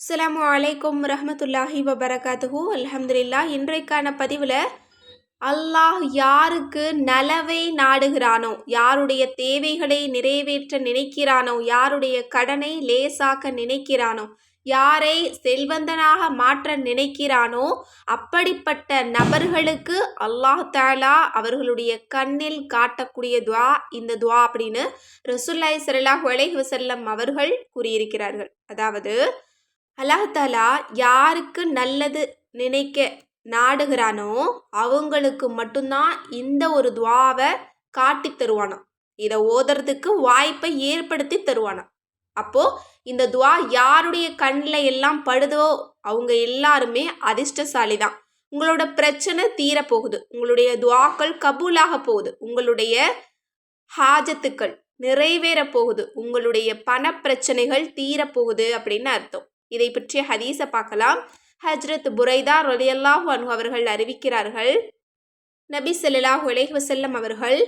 அஸ்லாம் அலைக்கும் ரஹமத்துல்லாஹி வபரகாத்துஹு. அலமதுல்லா இன்றைக்கான பதிவில் அல்லாஹ் யாருக்கு நலவை நாடுகிறானோ யாருடைய தேவைகளை நிறைவேற்ற நினைக்கிறானோ யாருடைய கடனை லேசாக்க நினைக்கிறானோ யாரை செல்வந்தனாக மாற்ற நினைக்கிறானோ அப்படிப்பட்ட நபர்களுக்கு அல்லாஹ் தாலா அவர்களுடைய கண்ணில் காட்டக்கூடிய துவா இந்த துவா அப்படின்னு ரசுல்லாய் சரலாஹ் அலைஹி வஸல்லம் அவர்கள் கூறியிருக்கிறார்கள். அதாவது அல்லாஹாலா யாருக்கு நல்லது நினைக்க நாடுகிறானோ அவங்களுக்கு மட்டும்தான் இந்த ஒரு துவாவை காட்டி தருவானாம். இதை ஓதுறதுக்கு வாய்ப்பை ஏற்படுத்தி தருவானாம். அப்போ இந்த துவா யாருடைய கண்ணில் எல்லாம் படுதோ அவங்க எல்லாருமே அதிர்ஷ்டசாலி தான் உங்களோட பிரச்சனை தீரப்போகுது. உங்களுடைய துவாக்கள் கபூலாக போகுது. உங்களுடைய ஹாஜத்துக்கள் நிறைவேற போகுது. உங்களுடைய பண பிரச்சனைகள் தீரப்போகுது அப்படின்னு அர்த்தம். இதை பற்றிய ஹதீஸை பார்க்கலாம். ஹஜ்ரத் புரைதா ரொலியல்லாஹு அனு அவர்கள் அறிவிக்கிறார்கள் நபி செல்லாஹ் அலைஹி வஸல்லம் அவர்கள்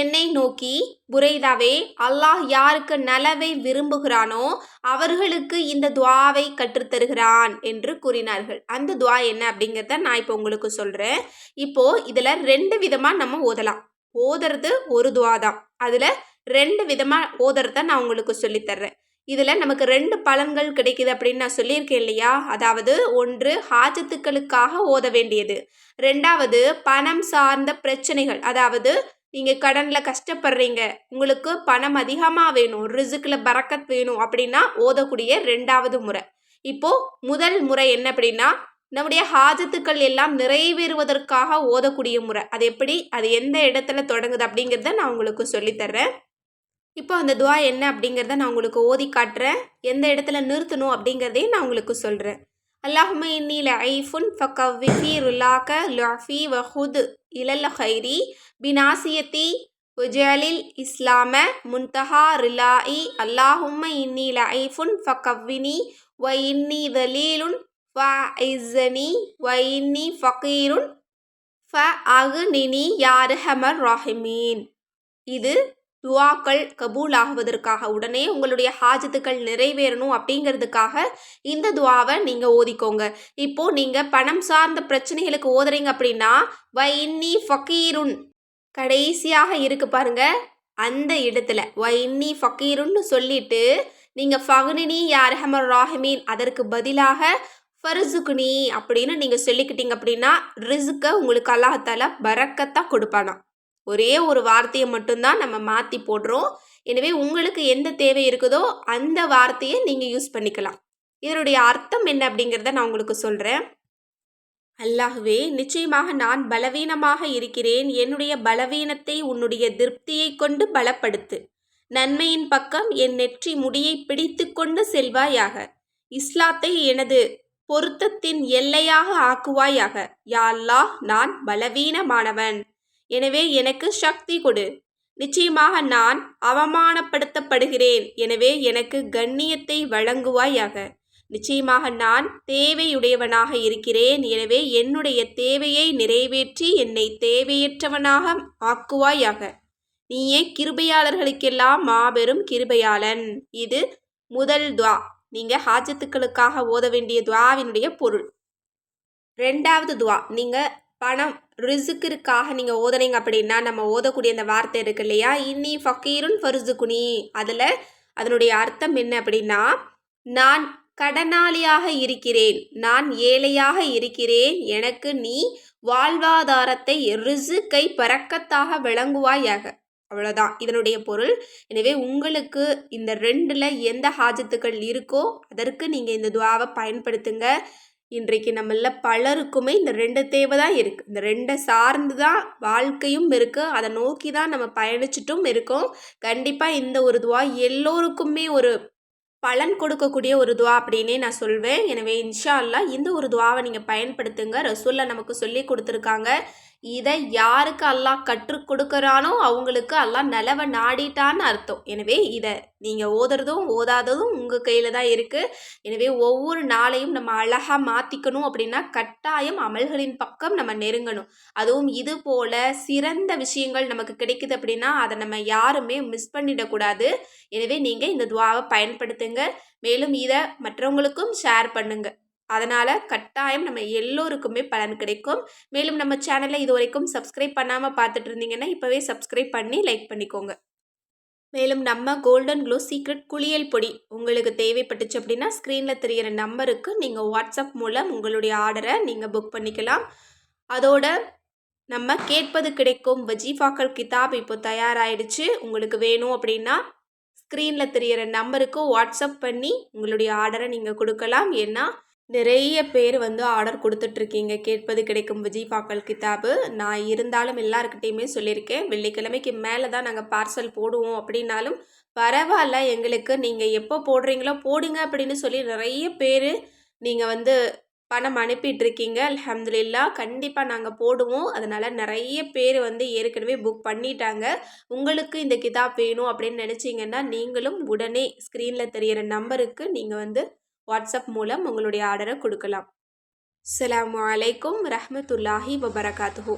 என்னை நோக்கி புரைதாவே அல்லாஹ் யாருக்கு நலவை விரும்புகிறானோ அவர்களுக்கு இந்த துவாவை கற்றுத்தருகிறான் என்று கூறினார்கள். அந்த துவா என்ன அப்படிங்கிறத நான் இப்போ உங்களுக்கு சொல்கிறேன் இப்போது இதில் ரெண்டு விதமாக நம்ம ஓதலாம். ஓதுறது ஒரு துவா தான். அதில் ரெண்டு விதமாக ஓதுறத நான் உங்களுக்கு சொல்லித்தர்றேன் இதில் நமக்கு ரெண்டு பலன்கள் கிடைக்குது அப்படின்னு நான் சொல்லியிருக்கேன் இல்லையா? அதாவது ஒன்று ஹாஜத்துக்களுக்காக ஓத வேண்டியது. ரெண்டாவது பணம் சார்ந்த பிரச்சனைகள். அதாவது நீங்கள் கடனில் கஷ்டப்படுறீங்க. உங்களுக்கு பணம் அதிகமாக வேணும் ரிசுக்கில் பறக்கத் வேணும் அப்படின்னா ஓதக்கூடிய ரெண்டாவது முறை. இப்போது முதல் முறை என்ன அப்படின்னா நம்முடைய ஹாஜத்துக்கள் எல்லாம் நிறைவேறுவதற்காக ஓதக்கூடிய முறை. அது எப்படி? அது எந்த இடத்துல தொடங்குது அப்படிங்கிறத நான் உங்களுக்கு சொல்லித்தர்றேன். இப்போ அந்த துவா என்ன அப்படிங்கிறத நான் உங்களுக்கு ஓதி காட்டுறேன். எந்த இடத்துல நிறுத்தணும் அப்படிங்கிறதையும் நான் உங்களுக்கு சொல்கிறேன் அல்லாஹும இன்னி லைஃபுன் ஃபக்கவ்விஃபி ருலாக்க லஃபி வஹுத் இலல்ல ஹைரி பினாசியத்தி உஜலில் இஸ்லாம முன்தஹா ரிலாயி அல்லாஹும்ம இன்னி லைஃபுன் ஃபக்கவ்வினி வ இன்னி தலீலுன் ஃப இஸ்ஸனி வ இன்னி ஃபக்கீருன் ஃப அகுனினி யாருஹமர் ராஹிமீன். இது துவாக்கள் கபூல் ஆகுவதற்காக உடனே உங்களுடைய ஹாஜத்துக்கள் நிறைவேறணும் அப்படிங்கிறதுக்காக இந்த துவாவை நீங்கள் ஓதிக்கோங்க. இப்போது நீங்கள் பணம் சார்ந்த பிரச்சனைகளுக்கு ஓதுறீங்க அப்படின்னா வை இன்னி ஃபக்கீருன் கடைசியாக இருக்கு பாருங்க. அந்த இடத்துல வை இன்னி ஃபக்கீருன்னு சொல்லிட்டு நீங்கள் ஃபகுனினி யார்ஹமர் ராஹிமீன் அதற்கு பதிலாக ஃபர்சுகுனி அப்படின்னு நீங்கள் சொல்லிக்கிட்டீங்க அப்படின்னா ரிசுக்கை உங்களுக்கு அல்லாஹால பறக்கத்தான் கொடுப்பானா ஒரே ஒரு வார்த்தையை மட்டும்தான் நம்ம மாற்றி போடுறோம். எனவே உங்களுக்கு எந்த தேவை இருக்குதோ அந்த வார்த்தையை நீங்கள் யூஸ் பண்ணிக்கலாம். இதனுடைய அர்த்தம் என்ன அப்படிங்கிறத நான் உங்களுக்கு சொல்கிறேன் அல்லாஹுவே நிச்சயமாக நான் பலவீனமாக இருக்கிறேன். என்னுடைய பலவீனத்தை உன்னுடைய திருப்தியை கொண்டு பலப்படுத்து. நன்மையின் பக்கம் என் நெற்றி முடியை பிடித்து கொண்டு செல்வாயாக. இஸ்லாத்தை எனது பொருத்தத்தின் எல்லையாக ஆக்குவாயாக. யா அல்லாஹ் நான் பலவீனமானவன். எனவே எனக்கு சக்தி கொடு. நிச்சயமாக நான் அவமானப்படுத்தப்படுகிறேன். எனவே எனக்கு கண்ணியத்தை வழங்குவாயாக. நிச்சயமாக நான் தேவையுடையவனாக இருக்கிறேன். எனவே என்னுடைய தேவையை நிறைவேற்றி என்னை தேவையற்றவனாக ஆக்குவாயாக. நீயே கிருபையாளர்களுக்கெல்லாம் மாபெரும் கிருபையாளன். இது முதல் துவா. நீங்கள் ஹாஜத்துக்களுக்காக ஓத வேண்டிய துவாவினுடைய பொருள். ரெண்டாவது துவா. நீங்கள் பணம். ரிசுக்கிற்காக நீங்கள் ஓதுனீங்க அப்படின்னா நம்ம ஓதக்கூடிய அந்த வார்த்தை இருக்கு இல்லையா? இன்னி ஃபக்கீருன் ஃபருசுகுனி. அதில் அதனுடைய அர்த்தம் என்ன அப்படின்னா நான் கடனாளியாக இருக்கிறேன் நான் ஏழையாக இருக்கிறேன் எனக்கு நீ வாழ்வாதாரத்தை ரிசுக்கை பறக்கத்தாக விளங்குவாயாக. அவ்வளோதான் இதனுடைய பொருள். எனவே உங்களுக்கு இந்த ரெண்டில் எந்த ஹாஜத்துக்கள் இருக்கோ அதற்கு நீங்கள் இந்த துவாவை பயன்படுத்துங்க. இன்றைக்கு நம்மள பலருக்குமே இந்த ரெண்டு தேவை தான் இருக்குது இந்த ரெண்டை சார்ந்து தான் வாழ்க்கையும் இருக்குது அதை நோக்கி தான் நம்ம பயணிச்சிட்டும் இருக்கோம். கண்டிப்பாக இந்த ஒரு துவா எல்லோருக்குமே ஒரு பலன் கொடுக்கக்கூடிய ஒரு துவா அப்படின்னே நான் சொல்வேன். எனவே இன்ஷா அல்லா இந்த ஒரு துவாவை நீங்கள் பயன்படுத்துங்க. ரசூல்லா நமக்கு சொல்லி கொடுத்துருக்காங்க. இதை யாருக்கு அல்லாஹ் கற்றுக் கொடுக்குறானோ அவங்களுக்கு அல்லாஹ் நிலவை நாடிட்டான்னு அர்த்தம். எனவே இதை நீங்கள் ஓதுறதும் ஓதாததும் உங்கள் கையில் தான் இருக்குது எனவே ஒவ்வொரு நாளையும் நம்ம அழகாக மாற்றிக்கணும் அப்படின்னா கட்டாயம் அமல்களின் பக்கம் நம்ம நெருங்கணும். அதுவும் இது போல் சிறந்த விஷயங்கள் நமக்கு கிடைக்குது அப்படின்னா அதை நம்ம யாருமே மிஸ் பண்ணிடக்கூடாது. எனவே நீங்கள் இந்த துவாவை பயன்படுத்துங்க. மேலும் இதை மற்றவங்களுக்கும் ஷேர் பண்ணுங்கள் அதனால் கட்டாயம் நம்ம எல்லோருக்குமே பலன் கிடைக்கும். மேலும் நம்ம சேனலை இது வரைக்கும் சப்ஸ்கிரைப் பண்ணாமல் பார்த்துட்டு இருந்தீங்கன்னா இப்போவே சப்ஸ்கிரைப் பண்ணி லைக் பண்ணிக்கோங்க. மேலும் நம்ம கோல்டன் க்ளோ சீக்ரெட் குளியல் பொடி உங்களுக்கு தேவைப்பட்டுச்சு அப்படின்னா ஸ்க்ரீனில் தெரிகிற நம்பருக்கு நீங்கள் வாட்ஸ்அப் மூலம் உங்களுடைய ஆர்டரை நீங்கள் புக் பண்ணிக்கலாம். அதோட நம்ம கேட்பது கிடைக்கும். வஜீஃபாக்கள் கிதாப் இப்போ தயாராகிடுச்சு உங்களுக்கு வேணும் அப்படின்னா ஸ்க்ரீனில் தெரிகிற நம்பருக்கு வாட்ஸ்அப் பண்ணி உங்களுடைய ஆர்டரை நீங்கள் கொடுக்கலாம். ஏன்னா நிறைய பேர் வந்து ஆர்டர் கொடுத்துட்ருக்கீங்க. கேட்பது கிடைக்கும் விஜய்பாக்கள் கிதாபு. நான் இருந்தாலும் எல்லாருக்கிட்டேயுமே சொல்லியிருக்கேன். வெள்ளிக்கிழமைக்கு மேலே தான் நாங்கள் பார்சல் போடுவோம் அப்படின்னாலும் பரவாயில்ல எங்களுக்கு நீங்கள் எப்போ போடுறீங்களோ போடுங்க அப்படின்னு சொல்லி நிறைய பேர் நீங்கள் வந்து பணம் அனுப்பிட்டுருக்கீங்க அலமதுல்லா கண்டிப்பாக நாங்கள் போடுவோம். அதனால் நிறைய பேர் வந்து ஏற்கனவே புக் பண்ணிட்டாங்க. உங்களுக்கு இந்த கிதாப் வேணும் அப்படின்னு நினச்சிங்கன்னா நீங்களும் உடனே ஸ்க்ரீனில் தெரிகிற நம்பருக்கு நீங்கள் வந்து வாட்ஸ்அப் மூலம் உங்களுடைய ஆர்டரை கொடுக்கலாம். அலாம் வலைக்கம் ரஹமத்துல்லாஹி வபரகாத்துஹூ.